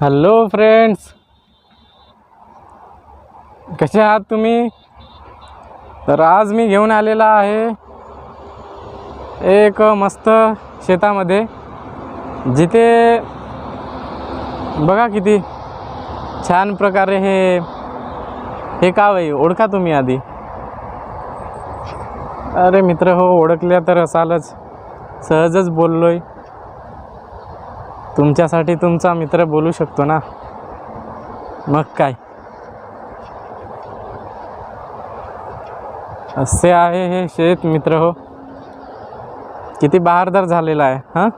Hello friends कसे आहात तुम्ही? तर आज मी घेऊन आलेला आहे एक मस्त शेतामध्ये जिथे बघा किती छान प्रकारे हे हे का ओळखा तुम्ही आधी. अरे मित्र हो ओळखल्या तर असालच. सहजच बोललोय. तुमच्यासाठी तुमचा मित्र बोलू शकतो ना? मग काय? असे आहे हे शेत मित्र हो. किती बहारदार झालेला आहे हां?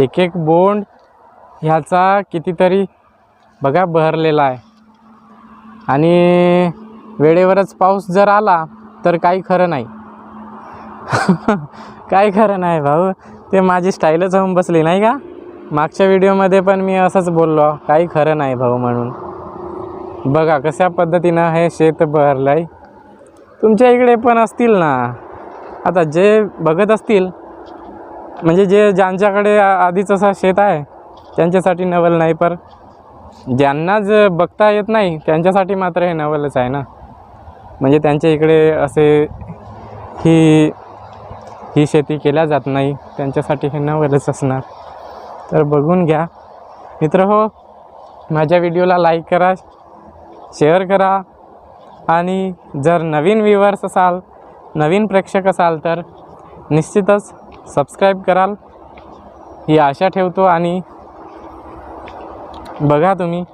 एक एक बोंड ह्याचा कितीतरी बघा बहरलेला आहे. आणि वेळेवरच पाऊस जर आला तर काही खरं नाही. काही खरं नाही भाऊ. ते माझी स्टाईलच होऊन बसली नाही का? मागच्या व्हिडिओमध्ये पण मी असंच बोललो काही खरं नाही भाऊ म्हणून. बघा कशा पद्धतीनं हे शेत बहरलं आहे तुमच्या इकडे पण असतील ना. आता जे बघत असतील म्हणजे जे ज्यांच्याकडे आधीच असं शेत आहे त्यांच्यासाठी नवल नाही पर ज्यांना ज बघता येत नाही त्यांच्यासाठी मात्र हे नवलच आहे ना? म्हणजे त्यांच्या इकडे असे ही ही शेती केल्या जात नाही त्यांच्यासाठी हे नवलच असणार. तर बघून घ्या. मित्र हो माझ्या व्हिडिओला लाईक करा शेअर करा आणि जर नवीन व्ह्युअर्स असाल नवीन प्रेक्षक असाल तर निश्चितच सबस्क्राईब कराल. ही आशा ठेवतो आणि बघा तुम्ही.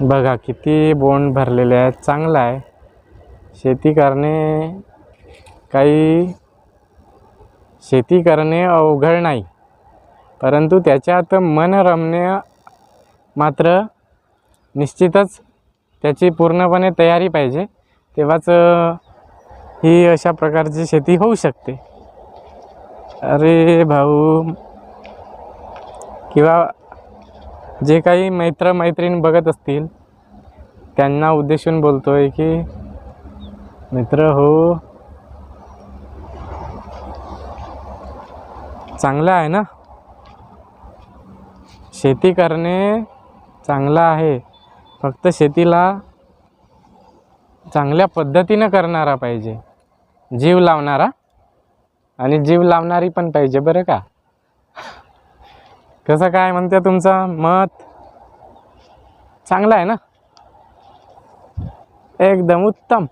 बघा किती बोंड भरलेले आहेत. चांगलं आहे. शेती करणे काही शेती करणे अवघड नाही. परंतु त्याच्यात मन रमणे मात्र निश्चितच त्याची पूर्णपणे तयारी पाहिजे. तेव्हाच ही अशा प्रकारची शेती होऊ शकते. अरे भाऊ किंवा जे काही मैत्र मैत्रीण बघत असतील त्यांना उद्देशून बोलतोय की मित्र हो चांगलं आहे ना? शेती करणे चांगलं आहे. फक्त शेतीला चांगल्या पद्धतीनं करणारा पाहिजे. जीव लावणारा? आणि जीव लावणारी पण पाहिजे बरं का? कसं काय म्हणते तुमचं मत? चांगलं आहे ना? एकदम उत्तम.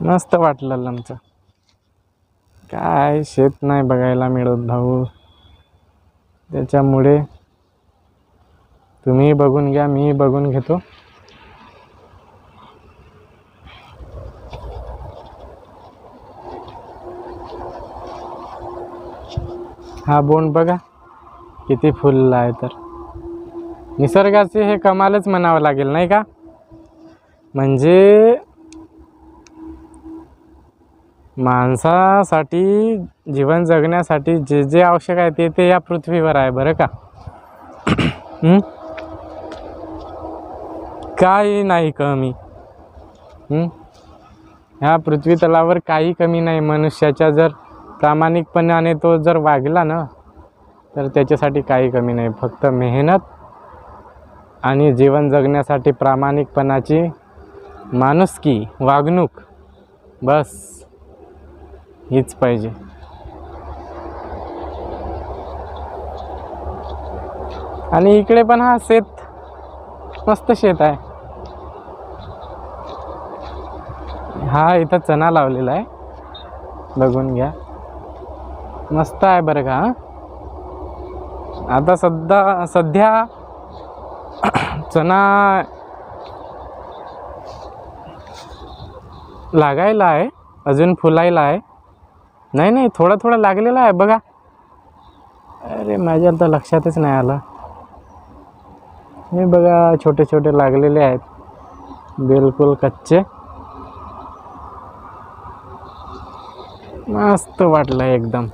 मस्त वाटलं आमचं. काय शेत नाही बघायला मिळत भाऊ. त्याच्यामुळे तुम्ही बघून घ्या मी बघून घेतो. हा बोंड बघा किती फुलला आहे तर. निसर्गाचे हे कमालच म्हणावं लागेल नाही का? म्हणजे माणसासाठी जीवन जगण्यासाठी जे जे आवश्यक आहे ते ते या पृथ्वीवर आहे बरं का? काही नाही कमी. ह्या पृथ्वी तलावर काही कमी नाही. मनुष्याच्या जर प्रामाणिकपणाने तो जर वागला ना तर त्याच्यासाठी काही कमी नाही. फक्त मेहनत आणि जीवन जगण्यासाठी प्रामाणिकपणाची माणुसकी वागणूक बस हीच पाहिजे. आणि इकडे पण हा शेत मस्त शेत आहे. हा इथं चणा लावलेला आहे. बघून घ्या. मस्त आहे बरं का आता सध्या सध्या चणा लागायला आहे अजून फुलायला आहे. नाही नाही थोडा थोडा लागलेला आहे बघा. अरे माझ्या तर लक्षातच नाही आलं. हे बघा छोटे छोटे लागलेले आहेत. बिलकुल कच्चे. मस्त वाटलं एकदम.